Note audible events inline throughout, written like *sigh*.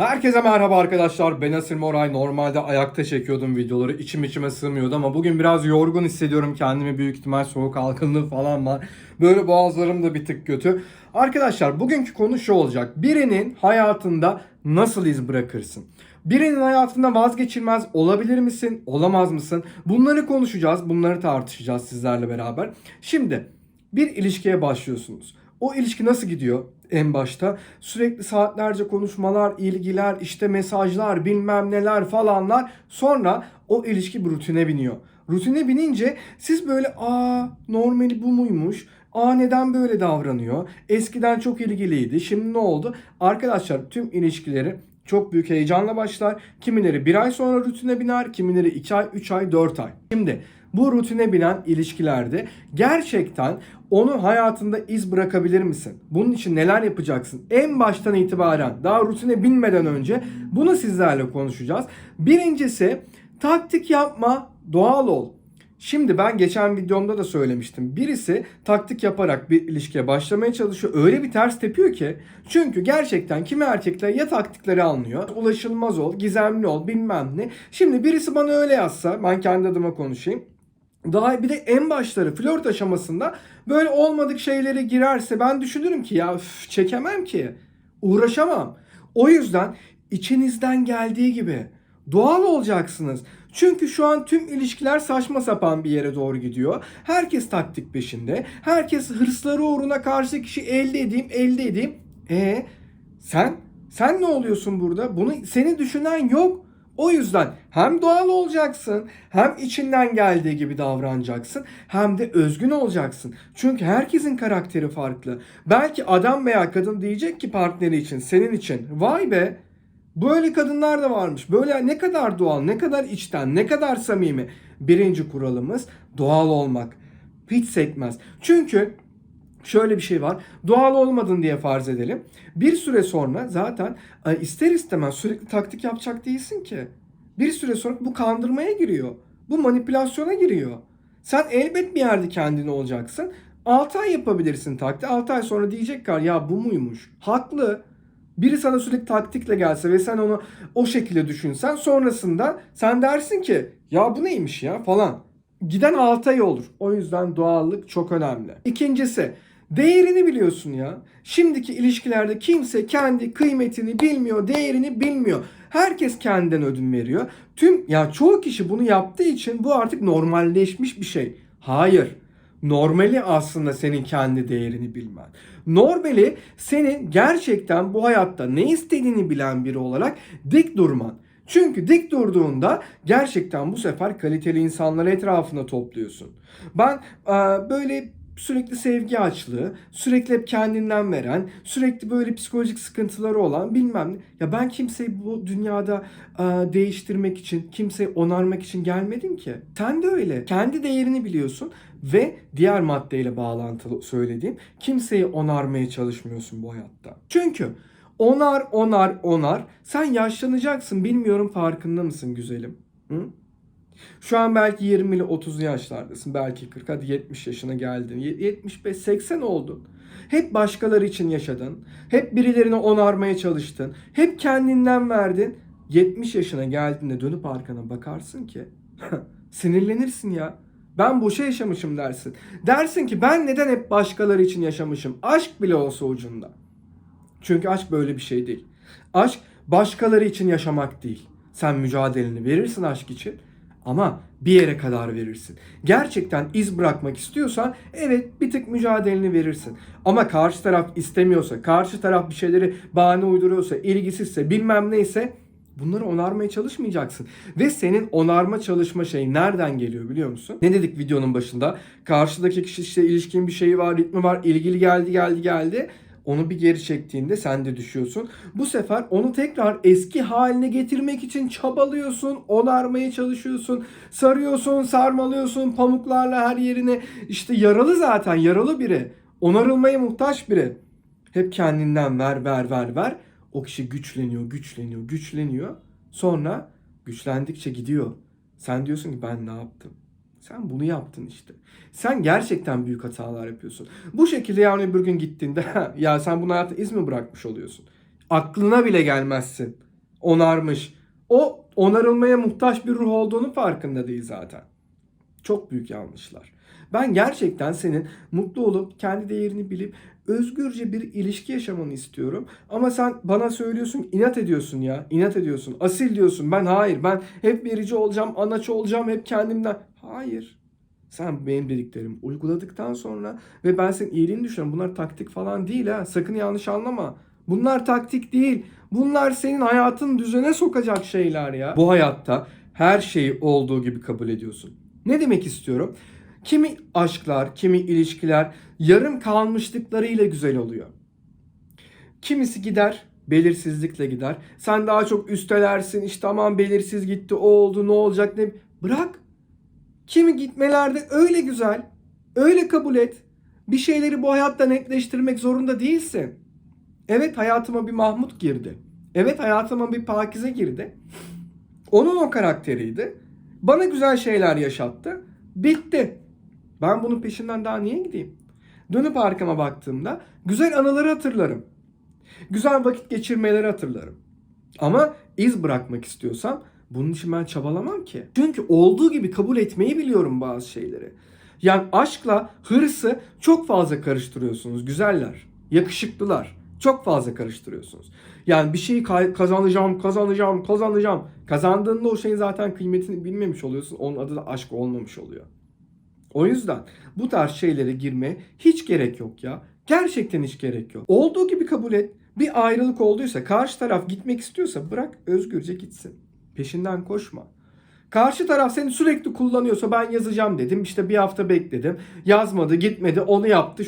Herkese merhaba arkadaşlar. Ben Asil Moray. Normalde ayakta çekiyordum videoları. İçim içime sığmıyordu ama bugün biraz yorgun hissediyorum kendimi. Büyük ihtimal soğuk algınlığı falan var. Böyle boğazlarım da bir tık kötü. Arkadaşlar bugünkü konu şu olacak. Birinin hayatında nasıl iz bırakırsın? Birinin hayatında vazgeçilmez olabilir misin? Olamaz mısın? Bunları konuşacağız. Bunları tartışacağız sizlerle beraber. Şimdi bir ilişkiye başlıyorsunuz. O ilişki nasıl gidiyor en başta? Sürekli saatlerce konuşmalar, ilgiler, işte mesajlar, bilmem neler falanlar. Sonra o ilişki bir rutine biniyor. Rutine binince siz böyle aa normali bu muymuş? Aa neden böyle davranıyor? Eskiden çok ilgiliydi. Şimdi ne oldu? Arkadaşlar tüm ilişkileri çok büyük heyecanla başlar. Kimileri bir ay sonra rutine biner, kimileri 2 ay, 3 ay, 4 ay. Şimdi bu rutine binen ilişkilerde gerçekten onu hayatında iz bırakabilir misin? Bunun için neler yapacaksın? En baştan itibaren daha rutine binmeden önce bunu sizlerle konuşacağız. Birincisi taktik yapma, doğal ol. Şimdi ben geçen videomda da söylemiştim. Birisi taktik yaparak bir ilişkiye başlamaya çalışıyor. Öyle bir ters tepiyor ki. Çünkü gerçekten kimi erkekler ya taktikleri anlıyor. Ulaşılmaz ol, gizemli ol bilmem ne. Şimdi birisi bana öyle yazsa ben kendi adıma konuşayım. Daha bir de en başları flört aşamasında böyle olmadık şeylere girerse ben düşünürüm ki ya üf, çekemem ki. Uğraşamam. O yüzden içinizden geldiği gibi doğal olacaksınız. Çünkü şu an tüm ilişkiler saçma sapan bir yere doğru gidiyor. Herkes taktik peşinde. Herkes hırsları uğruna karşı kişi elde edeyim, elde edeyim. E sen sen ne oluyorsun burada? Bunu seni düşünen yok. O yüzden hem doğal olacaksın, hem içinden geldiği gibi davranacaksın, hem de özgün olacaksın. Çünkü herkesin karakteri farklı. Belki adam veya kadın diyecek ki partneri için, senin için, vay be Böyle kadınlar da varmış. Böyle ne kadar doğal, ne kadar içten, ne kadar samimi. Birinci kuralımız doğal olmak. Hiç sekmez. Çünkü şöyle bir şey var. Doğal olmadın diye farz edelim. Bir süre sonra zaten e, ister istemez sürekli taktik yapacak değilsin ki. Bir süre sonra bu kandırmaya giriyor. Bu manipülasyona giriyor. Sen elbet bir yerde kendini olacaksın. 6 ay yapabilirsin taktik. 6 ay sonra diyecek ki ya bu muymuş? Haklı. Biri sana sürekli taktikle gelse ve sen onu o şekilde düşünsen sonrasında sen dersin ki ya bu neymiş ya falan. Giden 6 ay olur. O yüzden doğallık çok önemli. İkincisi değerini biliyorsun ya. Şimdiki ilişkilerde kimse kendi kıymetini bilmiyor, değerini bilmiyor. Herkes kendinden ödün veriyor. Tüm ya çoğu kişi bunu yaptığı için bu artık normalleşmiş bir şey. Hayır. Normali aslında senin kendi değerini bilmen. Normali senin gerçekten bu hayatta ne istediğini bilen biri olarak dik durman. Çünkü dik durduğunda gerçekten bu sefer kaliteli insanları etrafına topluyorsun. Ben e, böyle sürekli sevgi açlığı, sürekli hep kendinden veren, sürekli böyle psikolojik sıkıntıları olan bilmem ne. Ya ben kimseyi bu dünyada e, değiştirmek için, kimseyi onarmak için gelmedim ki. Sen de öyle. Kendi değerini biliyorsun ve diğer maddeyle bağlantılı söylediğim kimseyi onarmaya çalışmıyorsun bu hayatta. Çünkü onar onar onar sen yaşlanacaksın bilmiyorum farkında mısın güzelim? Hı? Şu an belki 20 ile 30 yaşlardasın. Belki 40 hadi 70 yaşına geldin. 75 80 oldun. Hep başkaları için yaşadın. Hep birilerini onarmaya çalıştın. Hep kendinden verdin. 70 yaşına geldiğinde dönüp arkana bakarsın ki sinirlenirsin ya. Ben boşa yaşamışım dersin. Dersin ki ben neden hep başkaları için yaşamışım? Aşk bile olsa ucunda. Çünkü aşk böyle bir şey değil. Aşk başkaları için yaşamak değil. Sen mücadeleni verirsin aşk için ama bir yere kadar verirsin. Gerçekten iz bırakmak istiyorsan evet bir tık mücadeleni verirsin. Ama karşı taraf istemiyorsa, karşı taraf bir şeyleri bahane uyduruyorsa, ilgisizse, bilmem neyse bunları onarmaya çalışmayacaksın. Ve senin onarma çalışma şeyi nereden geliyor biliyor musun? Ne dedik videonun başında? Karşıdaki kişi işte ilişkin bir şeyi var, ritmi var, ilgili geldi geldi geldi. Onu bir geri çektiğinde sen de düşüyorsun. Bu sefer onu tekrar eski haline getirmek için çabalıyorsun, onarmaya çalışıyorsun, sarıyorsun, sarmalıyorsun pamuklarla her yerine. İşte yaralı zaten, yaralı biri. Onarılmaya muhtaç biri. Hep kendinden ver, ver, ver, ver. O kişi güçleniyor, güçleniyor, güçleniyor. Sonra güçlendikçe gidiyor. Sen diyorsun ki ben ne yaptım? Sen bunu yaptın işte. Sen gerçekten büyük hatalar yapıyorsun. Bu şekilde yarın öbür gün gittiğinde *laughs* ya sen bunu hayatta iz mi bırakmış oluyorsun? Aklına bile gelmezsin. onarmış. O onarılmaya muhtaç bir ruh olduğunu farkında değil zaten. Çok büyük yanlışlar. Ben gerçekten senin mutlu olup kendi değerini bilip özgürce bir ilişki yaşamanı istiyorum. Ama sen bana söylüyorsun inat ediyorsun ya. inat ediyorsun. Asil diyorsun. Ben hayır. Ben hep verici olacağım, anaç olacağım hep kendimden. Hayır. Sen benim dediklerimi uyguladıktan sonra ve ben senin iyiliğini düşünüyorum. Bunlar taktik falan değil ha. Sakın yanlış anlama. Bunlar taktik değil. Bunlar senin hayatın düzene sokacak şeyler ya. Bu hayatta her şeyi olduğu gibi kabul ediyorsun. Ne demek istiyorum? Kimi aşklar, kimi ilişkiler yarım kalmışlıklarıyla güzel oluyor. Kimisi gider, belirsizlikle gider. Sen daha çok üstelersin, işte aman belirsiz gitti, o oldu, ne olacak ne... Bırak. Kimi gitmelerde öyle güzel, öyle kabul et. Bir şeyleri bu hayatta netleştirmek zorunda değilsin. Evet hayatıma bir Mahmut girdi. Evet hayatıma bir Pakize girdi. Onun o karakteriydi. Bana güzel şeyler yaşattı. Bitti. Ben bunun peşinden daha niye gideyim? Dönüp arkama baktığımda güzel anıları hatırlarım. Güzel vakit geçirmeleri hatırlarım. Ama iz bırakmak istiyorsam bunun için ben çabalamam ki. Çünkü olduğu gibi kabul etmeyi biliyorum bazı şeyleri. Yani aşkla hırsı çok fazla karıştırıyorsunuz güzeller. Yakışıklılar. Çok fazla karıştırıyorsunuz. Yani bir şeyi kazanacağım, kazanacağım, kazanacağım. Kazandığında o şeyin zaten kıymetini bilmemiş oluyorsun. Onun adı da aşk olmamış oluyor. O yüzden bu tarz şeylere girmeye hiç gerek yok ya. Gerçekten hiç gerek yok. Olduğu gibi kabul et. Bir ayrılık olduysa, karşı taraf gitmek istiyorsa bırak özgürce gitsin. Peşinden koşma. Karşı taraf seni sürekli kullanıyorsa ben yazacağım dedim. İşte bir hafta bekledim. Yazmadı, gitmedi, onu yaptı.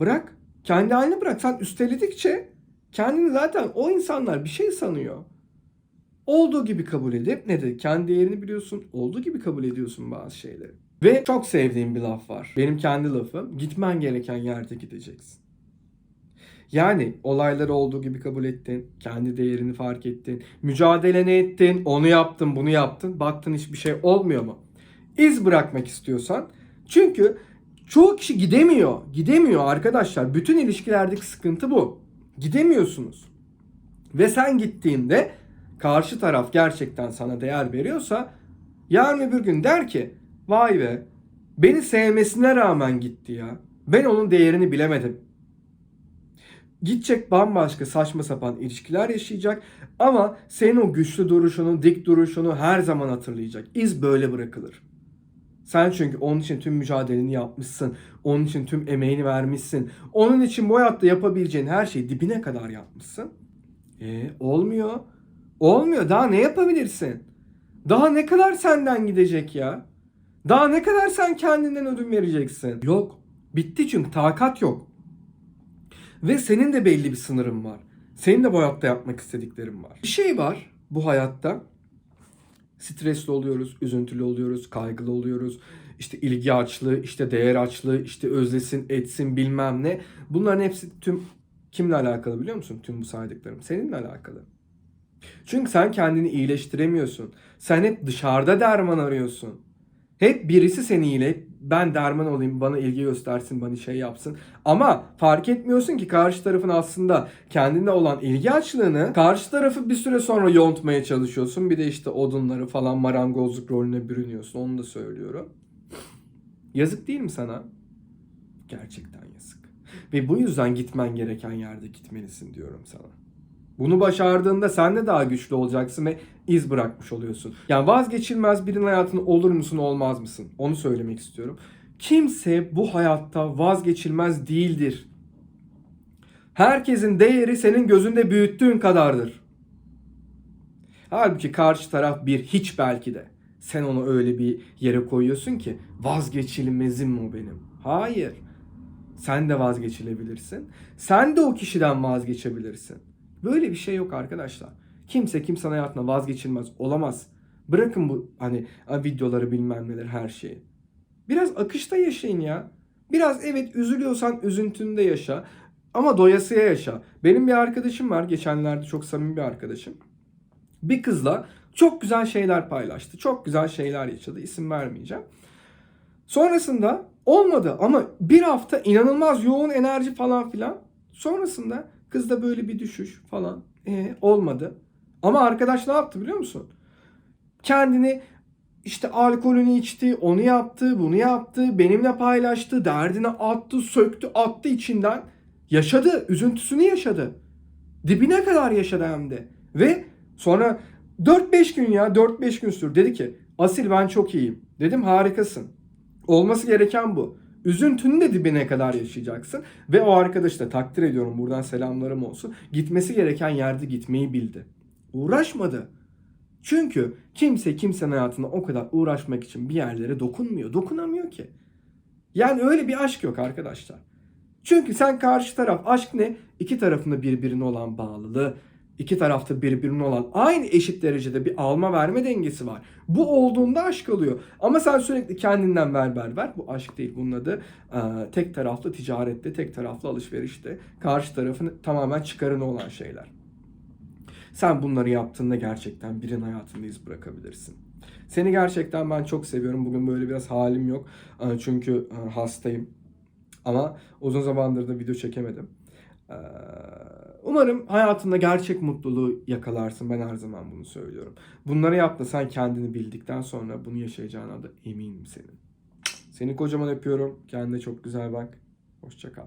Bırak. Kendi haline bırak. Sen üsteledikçe kendini zaten o insanlar bir şey sanıyor. Olduğu gibi kabul edip ne de kendi değerini biliyorsun. Olduğu gibi kabul ediyorsun bazı şeyleri. Ve çok sevdiğim bir laf var. Benim kendi lafım. Gitmen gereken yerde gideceksin. Yani olayları olduğu gibi kabul ettin. Kendi değerini fark ettin. Mücadeleni ettin. Onu yaptın, bunu yaptın. Baktın hiçbir şey olmuyor mu? İz bırakmak istiyorsan. Çünkü çoğu kişi gidemiyor. Gidemiyor arkadaşlar. Bütün ilişkilerdeki sıkıntı bu. Gidemiyorsunuz. Ve sen gittiğinde karşı taraf gerçekten sana değer veriyorsa yarın öbür gün der ki vay be beni sevmesine rağmen gitti ya. Ben onun değerini bilemedim. Gidecek bambaşka saçma sapan ilişkiler yaşayacak ama senin o güçlü duruşunu, dik duruşunu her zaman hatırlayacak. İz böyle bırakılır. Sen çünkü onun için tüm mücadeleni yapmışsın. Onun için tüm emeğini vermişsin. Onun için bu hayatta yapabileceğin her şeyi dibine kadar yapmışsın. E olmuyor. Olmuyor. Daha ne yapabilirsin? Daha ne kadar senden gidecek ya? Daha ne kadar sen kendinden ödün vereceksin? Yok. Bitti çünkü takat yok. Ve senin de belli bir sınırın var. Senin de bu hayatta yapmak istediklerin var. Bir şey var bu hayatta. Stresli oluyoruz, üzüntülü oluyoruz, kaygılı oluyoruz. İşte ilgi açlığı, işte değer açlığı, işte özlesin, etsin bilmem ne. Bunların hepsi tüm kimle alakalı biliyor musun? Tüm bu saydıklarım. Seninle alakalı. Çünkü sen kendini iyileştiremiyorsun. Sen hep dışarıda derman arıyorsun. Hep birisi seni iyile, ben derman olayım, bana ilgi göstersin, bana şey yapsın. Ama fark etmiyorsun ki karşı tarafın aslında kendine olan ilgi açlığını karşı tarafı bir süre sonra yontmaya çalışıyorsun. Bir de işte odunları falan marangozluk rolüne bürünüyorsun. Onu da söylüyorum. Yazık değil mi sana? Gerçekten yazık. Ve bu yüzden gitmen gereken yerde gitmelisin diyorum sana. Bunu başardığında sen de daha güçlü olacaksın ve iz bırakmış oluyorsun. Yani vazgeçilmez birinin hayatında olur musun olmaz mısın? Onu söylemek istiyorum. Kimse bu hayatta vazgeçilmez değildir. Herkesin değeri senin gözünde büyüttüğün kadardır. Halbuki karşı taraf bir hiç belki de. Sen onu öyle bir yere koyuyorsun ki vazgeçilmezim o benim. Hayır. Sen de vazgeçilebilirsin. Sen de o kişiden vazgeçebilirsin. Böyle bir şey yok arkadaşlar. Kimse kimsenin hayatına vazgeçilmez olamaz. Bırakın bu hani videoları bilmem neler her şeyi. Biraz akışta yaşayın ya. Biraz evet üzülüyorsan üzüntünde yaşa. Ama doyasıya yaşa. Benim bir arkadaşım var. Geçenlerde çok samimi bir arkadaşım. Bir kızla çok güzel şeyler paylaştı. Çok güzel şeyler yaşadı. İsim vermeyeceğim. Sonrasında olmadı ama bir hafta inanılmaz yoğun enerji falan filan. Sonrasında kızda böyle bir düşüş falan. E, olmadı. Ama arkadaş ne yaptı biliyor musun? Kendini işte alkolünü içti, onu yaptı, bunu yaptı, benimle paylaştı, derdini attı, söktü, attı içinden. Yaşadı, üzüntüsünü yaşadı. Dibine kadar yaşadı hem de. Ve sonra 4-5 gün ya 4-5 gün sürdü. Dedi ki Asil ben çok iyiyim. Dedim harikasın. Olması gereken bu. Üzüntünün de dibine kadar yaşayacaksın. Ve o arkadaşı da takdir ediyorum buradan selamlarım olsun. Gitmesi gereken yerde gitmeyi bildi. Uğraşmadı. Çünkü kimse kimsenin hayatına o kadar uğraşmak için bir yerlere dokunmuyor. Dokunamıyor ki. Yani öyle bir aşk yok arkadaşlar. Çünkü sen karşı taraf aşk ne? İki tarafında birbirine olan bağlılığı, iki tarafta birbirine olan aynı eşit derecede bir alma verme dengesi var. Bu olduğunda aşk oluyor. Ama sen sürekli kendinden ver ver ver. Bu aşk değil. Bunun adı e, tek taraflı ticarette, tek taraflı alışverişte. Karşı tarafın tamamen çıkarını olan şeyler. Sen bunları yaptığında gerçekten birinin hayatında iz bırakabilirsin. Seni gerçekten ben çok seviyorum. Bugün böyle biraz halim yok. E, Çünkü e, hastayım. Ama uzun zamandır da video çekemedim. Ee, Umarım hayatında gerçek mutluluğu yakalarsın. Ben her zaman bunu söylüyorum. Bunları yap da sen kendini bildikten sonra bunu yaşayacağına da eminim senin. Seni kocaman öpüyorum. Kendine çok güzel bak. Hoşça kal.